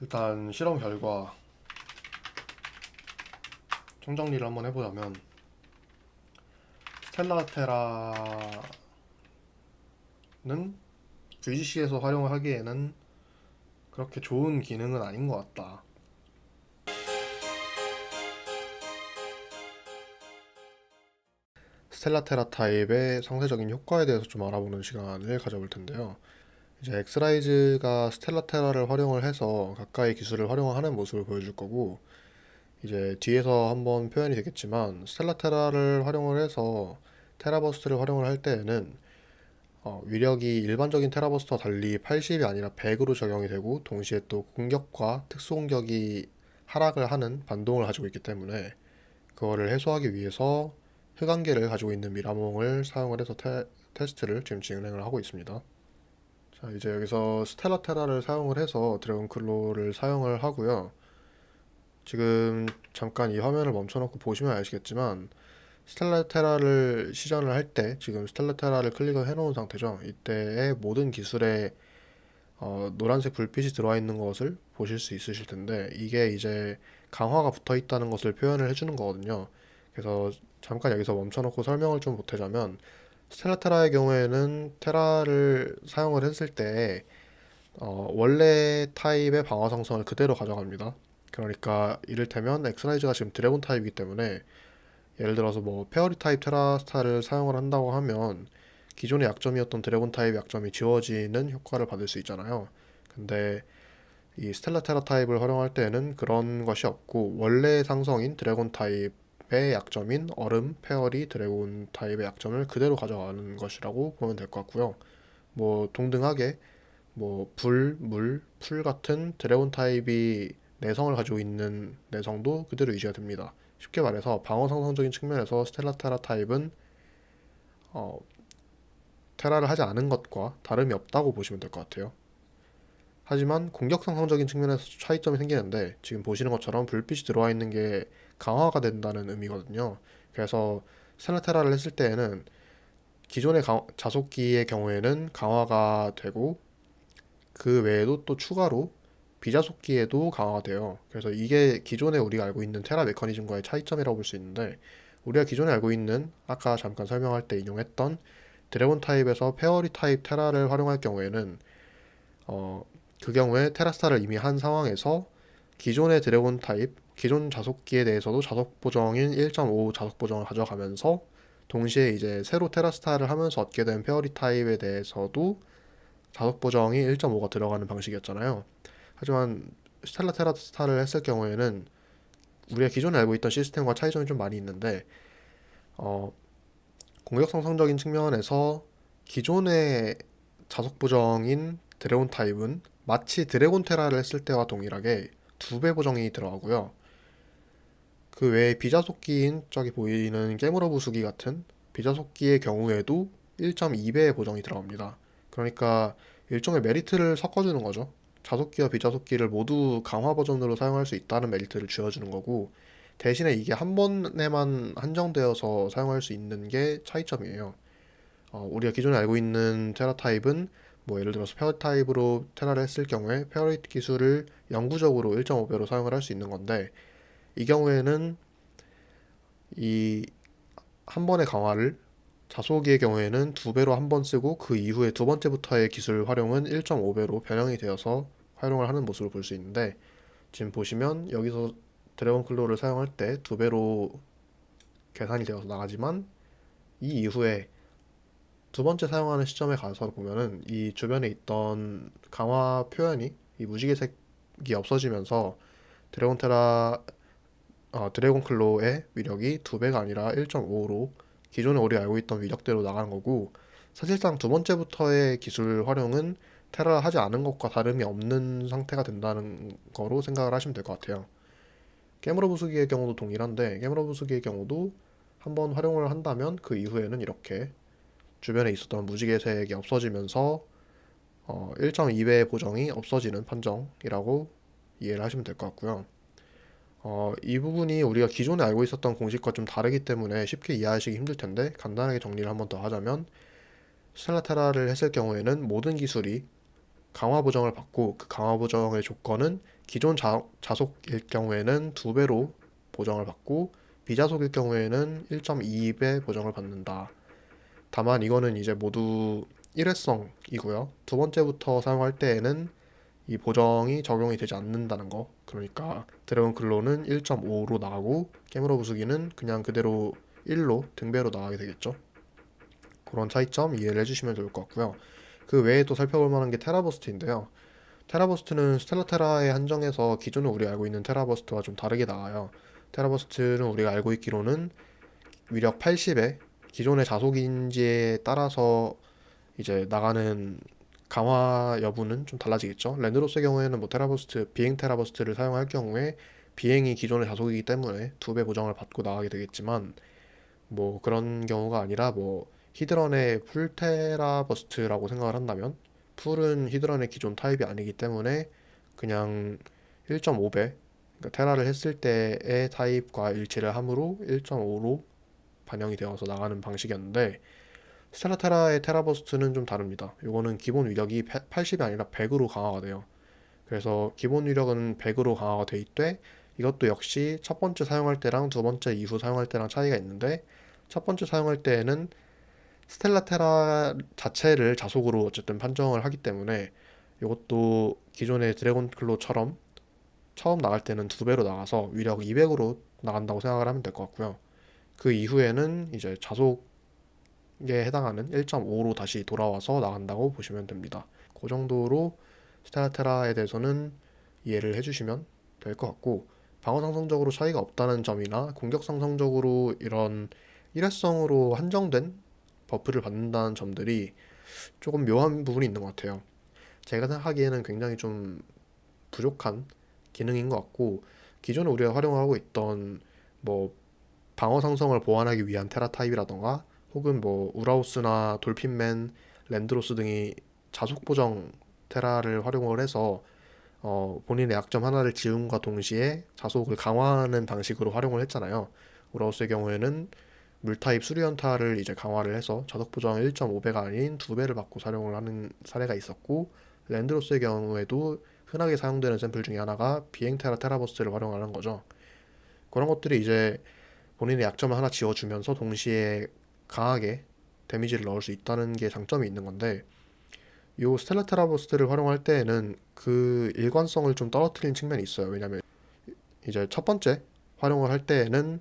일단 실험 결과 총정리를 한번 해보자면 스텔라테라는 VGC에서 활용을 하기에는 그렇게 좋은 기능은 아닌 것 같다. 스텔라테라 타입의 상세적인 효과에 대해서 좀 알아보는 시간을 가져볼 텐데요. 이제 엑스라이즈가 스텔라테라를 활용을 해서 가까이 기술을 활용하는 모습을 보여줄 거고 이제 뒤에서 한번 표현이 되겠지만 스텔라테라를 활용을 해서 테라버스트를 활용을 할 때에는 어, 위력이 일반적인 테라버스트와 달리 80이 아니라 100으로 적용이 되고 동시에 또 공격과 특수 공격이 하락을 하는 반동을 가지고 있기 때문에 그거를 해소하기 위해서 흑안개를 가지고 있는 미라몽을 사용을 해서 테, 테스트를 지금 진행을 하고 있습니다. 자, 이제 여기서 스텔라테라를 사용을 해서 드래곤클로를 사용을 하고요. 지금 잠깐 이 화면을 멈춰놓고 보시면 아시겠지만 스텔라테라를 시전을 할 때 지금 스텔라테라를 클릭을 해놓은 상태죠. 이때의 모든 기술에 어, 노란색 불빛이 들어와 있는 것을 보실 수 있으실 텐데 이게 이제 강화가 붙어 있다는 것을 표현을 해주는 거거든요. 그래서 잠깐 여기서 멈춰놓고 설명을 좀 보태자면 스텔라테라의 경우에는 테라를 사용을 했을 때 어, 원래 타입의 방어 성성을 그대로 가져갑니다. 그러니까 이를테면 엑스라이즈가 지금 드래곤 타입이기 때문에 예를 들어서 뭐 페어리 타입 테라스타를 사용을 한다고 하면 기존의 약점이었던 드래곤 타입 약점이 지워지는 효과를 받을 수 있잖아요. 근데 이 스텔라 테라 타입을 활용할 때는 그런 것이 없고 원래 상성인 드래곤 타입 의 약점인 얼음, 페어리, 드래곤 타입의 약점을 그대로 가져가는 것이라고 보면 될 것 같고요. 뭐 동등하게 뭐 불, 물, 풀 같은 드래곤 타입이 내성을 가지고 있는 내성도 그대로 유지가 됩니다. 쉽게 말해서 방어 상성적인 측면에서 스텔라 테라 타입은 어, 테라를 하지 않은 것과 다름이 없다고 보시면 될 것 같아요. 하지만 공격 상성적인 측면에서 차이점이 생기는데 지금 보시는 것처럼 불빛이 들어와 있는 게 강화가 된다는 의미거든요. 그래서 스텔라 테라를 했을 때에는 기존의 강- 자속기의 경우에는 강화가 되고 그 외에도 또 추가로 비자속기에도 강화가 돼요. 그래서 이게 기존에 우리가 알고 있는 테라 메커니즘과의 차이점이라고 볼 수 있는데 우리가 기존에 알고 있는 아까 잠깐 설명할 때 인용했던 드래곤 타입에서 페어리 타입 테라를 활용할 경우에는 어, 그 경우에 테라스타를 이미 한 상황에서 기존의 드래곤 타입 기존 자속기에 대해서도 자속 보정인 1.5 자속 보정을 가져가면서 동시에 이제 새로 테라스타를 하면서 얻게 된 페어리 타입에 대해서도 자속 보정이 1.5가 들어가는 방식이었잖아요. 하지만 스텔라 테라스타를 했을 경우에는 우리가 기존에 알고 있던 시스템과 차이점이 좀 많이 있는데 어, 공격 성성적인 측면에서 기존의 자속 보정인 드래곤 타입은 마치 드래곤 테라를 했을 때와 동일하게 두 배 보정이 들어가고요. 그 외에 비자속기인 저기 보이는 깨물어 부수기 같은 비자속기의 경우에도 1.2배의 보정이 들어갑니다. 그러니까 일종의 메리트를 섞어주는 거죠. 자속기와 비자속기를 모두 강화 버전으로 사용할 수 있다는 메리트를 쥐어주는 거고 대신에 이게 한 번에만 한정되어서 사용할 수 있는 게 차이점이에요. 어, 우리가 기존에 알고 있는 테라 타입은 뭐 예를 들어서 페어 타입으로 테라를 했을 경우에 페어릿 기술을 영구적으로 1.5배로 사용을 할 수 있는 건데 이 경우에는 이 한 번의 강화를 자소기의 경우에는 두 배로 한 번 쓰고 그 이후에 두 번째부터의 기술 활용은 1.5배로 변형이 되어서 활용을 하는 모습을 볼 수 있는데 지금 보시면 여기서 드래곤 클로를 사용할 때 두 배로 계산이 되어서 나가지만 이 이후에 두 번째 사용하는 시점에 가서 보면은 이 주변에 있던 강화 표현이 이 무지개색이 없어지면서 드래곤 테라 어, 드래곤 클로의 위력이 두 배가 아니라 1.5로 기존에 우리가 알고 있던 위력대로 나가는 거고 사실상 두 번째부터의 기술 활용은 테라를 하지 않은 것과 다름이 없는 상태가 된다는 거로 생각을 하시면 될 것 같아요. 깨물어 부수기의 경우도 동일한데 깨물어 부수기의 경우도 한번 활용을 한다면 그 이후에는 이렇게 주변에 있었던 무지개색이 없어지면서 어, 1.2배의 보정이 없어지는 판정이라고 이해를 하시면 될 것 같고요. 어, 이 부분이 우리가 기존에 알고 있었던 공식과 좀 다르기 때문에 쉽게 이해하시기 힘들 텐데 간단하게 정리를 한 번 더 하자면 스텔라테라를 했을 경우에는 모든 기술이 강화 보정을 받고 그 강화 보정의 조건은 기존 자, 자속일 경우에는 두 배로 보정을 받고 비자속일 경우에는 1.2배 보정을 받는다. 다만 이거는 이제 모두 일회성이고요. 두 번째부터 사용할 때에는 이 보정이 적용이 되지 않는다는 거. 그러니까 드래곤 클로는 1.5로 나가고 깨물어 부수기는 그냥 그대로 1로 등배로 나가게 되겠죠. 그런 차이점 이해를 해주시면 좋을 것 같고요. 그 외에 또 살펴볼 만한 게 테라버스트인데요. 테라버스트는 스텔라테라에 한정해서 기존에 우리가 알고 있는 테라버스트와 좀 다르게 나와요. 테라버스트는 우리가 알고 있기로는 위력 80에 기존의 자속인지에 따라서 이제 나가는 강화 여부는 좀 달라지겠죠. 랜드로스의 경우에는 뭐 테라버스트, 비행 테라버스트를 사용할 경우에 비행이 기존의 자속이기 때문에 두 배 보정을 받고 나가게 되겠지만 뭐 그런 경우가 아니라 뭐 히드런의 풀 테라버스트라고 생각을 한다면 풀은 히드런의 기존 타입이 아니기 때문에 그냥 1.5배 그러니까 테라를 했을 때의 타입과 일치를 함으로 1.5로 반영이 되어서 나가는 방식이었는데 스텔라테라의 테라버스트는 좀 다릅니다. 요거는 기본 위력이 80이 아니라 100으로 강화가 돼요. 그래서 기본 위력은 100으로 강화가 돼 있되 이것도 역시 첫 번째 사용할 때랑 두 번째 이후 사용할 때랑 차이가 있는데 첫 번째 사용할 때에는 스텔라테라 자체를 자속으로 어쨌든 판정을 하기 때문에 이것도 기존의 드래곤 클로처럼 처음 나갈 때는 두 배로 나가서 위력 200으로 나간다고 생각을 하면 될 것 같고요. 그 이후에는 이제 자속에 해당하는 1.5로 다시 돌아와서 나간다고 보시면 됩니다. 그 정도로 스텔라테라에 대해서는 이해를 해주시면 될 것 같고 방어 상성적으로 차이가 없다는 점이나 공격 상성적으로 이런 일회성으로 한정된 버프를 받는다는 점들이 조금 묘한 부분이 있는 것 같아요. 제가 생각하기에는 굉장히 좀 부족한 기능인 것 같고 기존에 우리가 활용하고 있던 뭐 방어 상성을 보완하기 위한 테라 타입이라던가 혹은 뭐 우라우스나 돌핀맨, 랜드로스 등이 자속 보정 테라를 활용을 해서 어, 본인의 약점 하나를 지움과 동시에 자속을 강화하는 방식으로 활용을 했잖아요. 우라우스의 경우에는 물타입 수리연타를 이제 강화를 해서 자석 보정 1.5배가 아닌 2배를 받고 사용을 하는 사례가 있었고 랜드로스의 경우에도 흔하게 사용되는 샘플 중에 하나가 비행 테라 테라버스트를 활용하는 거죠. 그런 것들이 이제 본인의 약점을 하나 지워주면서 동시에 강하게 데미지를 넣을 수 있다는 게 장점이 있는 건데 이 스텔라 테라버스트를 활용할 때에는 그 일관성을 좀 떨어뜨리는 측면이 있어요. 왜냐면 이제 첫 번째 활용을 할 때에는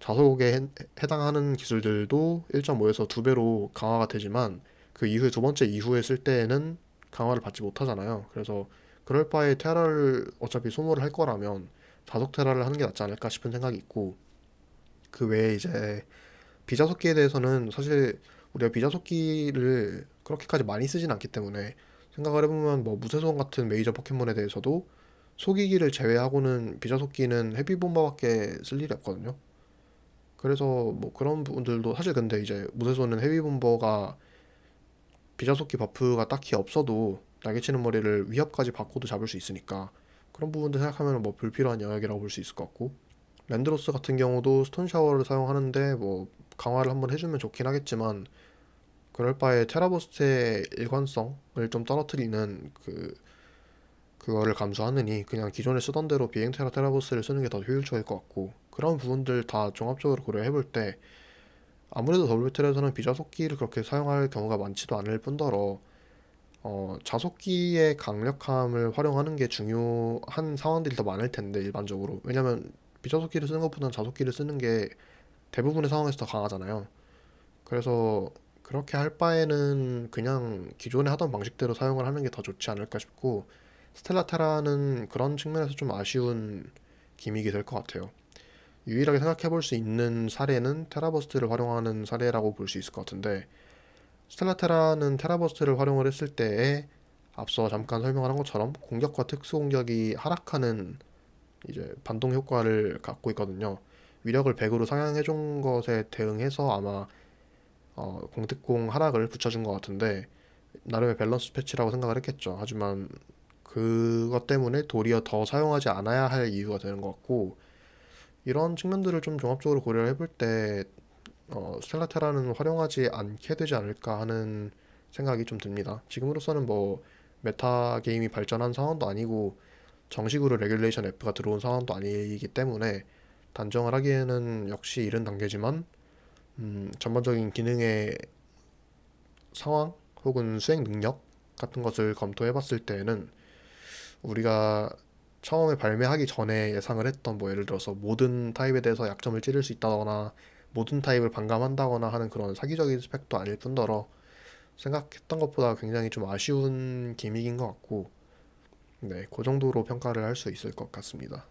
자속에 해- 해당하는 기술들도 1.5에서 2배로 강화가 되지만 그 이후에 두 번째 이후에 쓸 때에는 강화를 받지 못하잖아요. 그래서 그럴 바에 테라를 어차피 소모를 할 거라면 자속 테라를 하는 게 낫지 않을까 싶은 생각이 있고 그 외에 이제 비자 속기에 대해서는 사실 우리가 비자 속기를 그렇게까지 많이 쓰진 않기 때문에 생각을 해보면 뭐 무쇠손 같은 메이저 포켓몬에 대해서도 속이기를 제외하고는 비자 속기는 헤비 본바밖에 쓸 일이 없거든요. 그래서 뭐 그런 부분들도 사실 근데 이제 무쇠손은 헤비 본버가 비자 속기 버프가 딱히 없어도 날개치는 머리를 위협까지 받고도 잡을 수 있으니까 그런 부분들 생각하면 뭐 불필요한 영역이라고 볼 수 있을 것 같고 랜드로스 같은 경우도 스톤 샤워를 사용하는데 뭐 강화를 한번 해주면 좋긴 하겠지만 그럴 바에 테라버스트의 일관성을 좀 떨어뜨리는 그 그거를 감수하느니 그냥 기존에 쓰던 대로 비행 테라 테라버스를 쓰는 게 더 효율적일 것 같고 그런 부분들 다 종합적으로 고려해 볼 때 아무래도 WT에서는 비자속기를 그렇게 사용할 경우가 많지도 않을 뿐더러 어, 자속기의 강력함을 활용하는 게 중요한 상황들이 더 많을 텐데 일반적으로. 왜냐면 비자속기를 쓰는 것보다는 자속기를 쓰는 게 대부분의 상황에서 더 강하잖아요. 그래서 그렇게 할 바에는 그냥 기존에 하던 방식대로 사용을 하는 게 더 좋지 않을까 싶고 스텔라테라는 그런 측면에서 좀 아쉬운 기믹이 될 것 같아요. 유일하게 생각해 볼 수 있는 사례는 테라버스트를 활용하는 사례라고 볼 수 있을 것 같은데 스텔라테라는 테라버스트를 활용을 했을 때에 앞서 잠깐 설명을 한 것처럼 공격과 특수 공격이 하락하는 이제 반동 효과를 갖고 있거든요. 위력을 100으로 상향해 준 것에 대응해서 아마 어, 공특공 하락을 붙여준 것 같은데 나름의 밸런스 패치라고 생각을 했겠죠. 하지만 그것 때문에 도리어 더 사용하지 않아야 할 이유가 되는 것 같고 이런 측면들을 좀 종합적으로 고려를 해볼 때 어, 스텔라테라는 활용하지 않게 되지 않을까 하는 생각이 좀 듭니다. 지금으로서는 뭐 메타 게임이 발전한 상황도 아니고 정식으로 레귤레이션 F가 들어온 상황도 아니기 때문에 단정을 하기에는 역시 이른 단계지만 음, 전반적인 기능의 상황 혹은 수행 능력 같은 것을 검토해 봤을 때에는 우리가 처음에 발매하기 전에 예상을 했던 뭐 예를 들어서 모든 타입에 대해서 약점을 찌를 수 있다거나 모든 타입을 반감한다거나 하는 그런 사기적인 스펙도 아닐 뿐더러 생각했던 것보다 굉장히 좀 아쉬운 기믹인 것 같고 네, 그 정도로 평가를 할 수 있을 것 같습니다.